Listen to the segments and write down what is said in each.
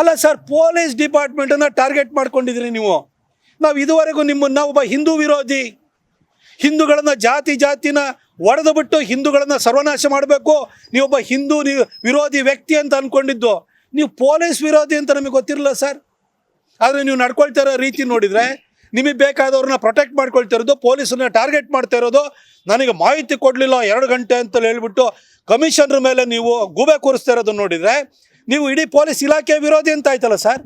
ಅಲ್ಲ sir police ಡಿಪಾರ್ಟ್ಮೆಂಟನ್ನು target ಮಾಡ್ಕೊಂಡಿದ್ರಿ ನೀವು. ನಾವು ಇದುವರೆಗೂ ನಿಮ್ಮನ್ನು ಒಬ್ಬ ಹಿಂದೂ ವಿರೋಧಿ. ಹಿಂದೂಗಳನ್ನು ಜಾತಿ ಜಾತಿನ ಒಡೆದು ಬಿಟ್ಟು ಹಿಂದೂಗಳನ್ನು ಸರ್ವನಾಶ ಮಾಡಬೇಕು. ನೀವೊಬ್ಬ ಹಿಂದೂ ವಿರೋಧಿ ವ್ಯಕ್ತಿ ಅಂತ ಅಂದ್ಕೊಂಡಿದ್ದು ನೀವು ಪೊಲೀಸ್ ವಿರೋಧಿ ಅಂತ ನಮಗೆ ಗೊತ್ತಿರಲಿಲ್ಲ ಸರ್. ಆದರೆ ನೀವು ನಡ್ಕೊಳ್ತಾ ಇರೋ ರೀತಿ ನೋಡಿದರೆ, ನಿಮಗೆ ಬೇಕಾದವ್ರನ್ನ ಪ್ರೊಟೆಕ್ಟ್ ಮಾಡ್ಕೊಳ್ತಾ ಇರೋದು ಪೊಲೀಸನ್ನ ಟಾರ್ಗೆಟ್ ಮಾಡ್ತಾ ಇರೋದು ನನಗೆ ಮಾಹಿತಿ ಕೊಡಲಿಲ್ಲ ಎರಡು ಗಂಟೆ ಅಂತ ಹೇಳ್ಬಿಟ್ಟು ಕಮಿಷನರ್ ಮೇಲೆ ನೀವು ಗೂಬೆ ಕೂರಿಸ್ತಾ ಇರೋದನ್ನು ನೋಡಿದರೆ ನೀವು ಇಡೀ ಪೊಲೀಸ್ ಇಲಾಖೆ ವಿರೋಧಿ ಅಂತ ಆಯ್ತಲ್ಲ ಸರ್?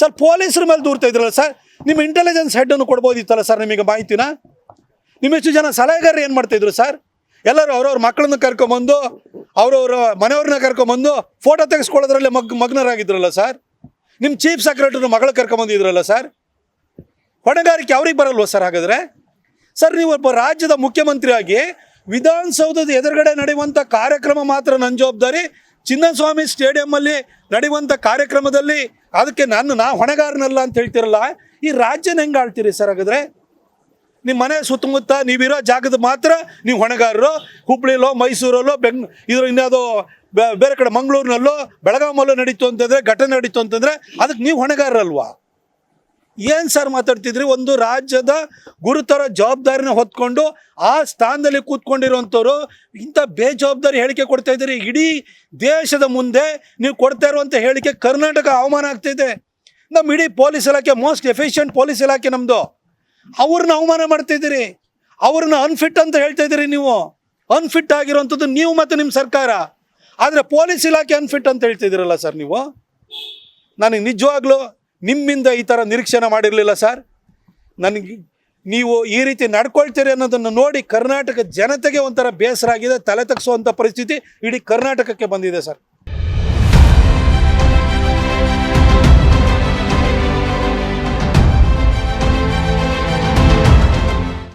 ಸರ್, ಪೊಲೀಸರ ಮೇಲೆ ದೂರ್ತಾ ಇದ್ರಲ್ಲ ಸರ್? ನಿಮ್ಮ ಇಂಟೆಲಿಜೆನ್ಸ್ ಹೆಡ್ಡನ್ನು ಕೊಡ್ಬೋದಿತ್ತಲ್ಲ ಸರ್ ನಿಮಗೆ ಮಾಹಿತಿನ? ನಿಮ್ಮೆಷ್ಟು ಜನ ಸಲಹೆಗಾರರು ಏನು ಮಾಡ್ತಾಯಿದ್ರು ಸರ್? ಎಲ್ಲರೂ ಅವ್ರವ್ರ ಮಕ್ಕಳನ್ನ ಕರ್ಕೊಂಬಂದು, ಅವ್ರವ್ರ ಮನೆಯವ್ರನ್ನ ಕರ್ಕೊಂಬಂದು ಫೋಟೋ ತೆಗೆಸ್ಕೊಳ್ಳೋದ್ರಲ್ಲಿ ಮಗ್, ಮಗ್ನರಾಗಿದ್ರಲ್ಲ ಸರ್? ನಿಮ್ಮ ಚೀಫ್ ಸೆಕ್ರೆಟರಿ ಮಗಳು ಕರ್ಕೊಂಬಂದಿದ್ರಲ್ಲ ಸರ್? ಹೊಣೆಗಾರಿಕೆ ಅವ್ರಿಗೆ ಬರಲ್ವ ಸರ್ ಹಾಗಾದರೆ? ಸರ್, ನೀವು ಒಬ್ಬ ರಾಜ್ಯದ ಮುಖ್ಯಮಂತ್ರಿಯಾಗಿ ವಿಧಾನಸೌಧದ ಎದುರುಗಡೆ ನಡೆಯುವಂಥ ಕಾರ್ಯಕ್ರಮ ಮಾತ್ರ ನನ್ನ ಜವಾಬ್ದಾರಿ. ಚಿನ್ನಸ್ವಾಮಿ ಸ್ಟೇಡಿಯಮ್ಮಲ್ಲಿ ನಡೆಯುವಂಥ ಕಾರ್ಯಕ್ರಮದಲ್ಲಿ ಅದಕ್ಕೆ ನಾನು, ನಾ ಹೊಣೆಗಾರನಲ್ಲ ಅಂತ ಹೇಳ್ತಿರಲ್ಲ, ಈ ರಾಜ್ಯನ ಹೆಂಗೆ ಆಳ್ತೀರಿ ಸರ್ ಹಾಗಾದ್ರೆ? ನಿಮ್ಮ ಮನೆ ಸುತ್ತಮುತ್ತ ನೀವಿರೋ ಜಾಗದ ಮಾತ್ರ ನೀವು ಹೊಣೆಗಾರರು. ಹುಬ್ಳಿಲೋ, ಮೈಸೂರಲ್ಲೋ, ಬೆಂಗ್ ಇದ್ರ ಇನ್ಯಾವುದೋ ಬೇರೆ ಕಡೆ ಮಂಗಳೂರಿನಲ್ಲೋ ಬೆಳಗಾವಲ್ಲೋ ನಡೀತು ಅಂತಂದರೆ, ಘಟನೆ ನಡೀತು ಅಂತಂದರೆ ಅದಕ್ಕೆ ನೀವು ಹೊಣೆಗಾರರಲ್ವಾ? ಏನು ಸರ್ ಮಾತಾಡ್ತಿದ್ರಿ? ಒಂದು ರಾಜ್ಯದ ಗುರುತರ ಜವಾಬ್ದಾರಿನ ಹೊತ್ಕೊಂಡು ಆ ಸ್ಥಾನದಲ್ಲಿ ಕೂತ್ಕೊಂಡಿರುವಂಥವ್ರು ಇಂಥ ಬೇಜವಾಬ್ದಾರಿ ಹೇಳಿಕೆ ಕೊಡ್ತಾ ಇದ್ದೀರಿ. ಇಡೀ ದೇಶದ ಮುಂದೆ ನೀವು ಕೊಡ್ತಾ ಇರುವಂಥ ಹೇಳಿಕೆ ಕರ್ನಾಟಕ ಅವಮಾನ ಆಗ್ತಿದೆ ನಮ್ಮ ಇಡೀ ಪೊಲೀಸ್ ಇಲಾಖೆ, ಮೋಸ್ಟ್ ಎಫಿಷಿಯಂಟ್ ಪೊಲೀಸ್ ಇಲಾಖೆ ನಮ್ಮದು ಅವ್ರನ್ನ ಅವಮಾನ ಮಾಡ್ತಿದ್ದೀರಿ ಅವ್ರನ್ನ ಅನ್ಫಿಟ್ ಅಂತ ಹೇಳ್ತಾ ಇದ್ದೀರಿ ನೀವು. ಅನ್ಫಿಟ್ ಆಗಿರೋವಂಥದ್ದು ನೀವು ಮತ್ತು ನಿಮ್ಮ ಸರ್ಕಾರ. ಆದರೆ ಪೊಲೀಸ್ ಇಲಾಖೆ ಅನ್ಫಿಟ್ ಅಂತ ಹೇಳ್ತಿದ್ದೀರಲ್ಲ ಸರ್ ನೀವು? ನನಗೆ ನಿಜವಾಗ್ಲೂ ನಿಮ್ಮಿಂದ ಈ ಥರ ನಿರೀಕ್ಷಣೆ ಮಾಡಿರಲಿಲ್ಲ ಸರ್? ನನಗೆ ನೀವು ಈ ರೀತಿ ನಡ್ಕೊಳ್ತೀರಿ ಅನ್ನೋದನ್ನು ನೋಡಿ ಕರ್ನಾಟಕ ಜನತೆಗೆ ಒಂಥರ ಬೇಸರ ಆಗಿದೆ ತಲೆ ತಗ್ಸುವಂಥ ಪರಿಸ್ಥಿತಿ ಇಡೀ ಕರ್ನಾಟಕಕ್ಕೆ ಬಂದಿದೆ ಸರ್.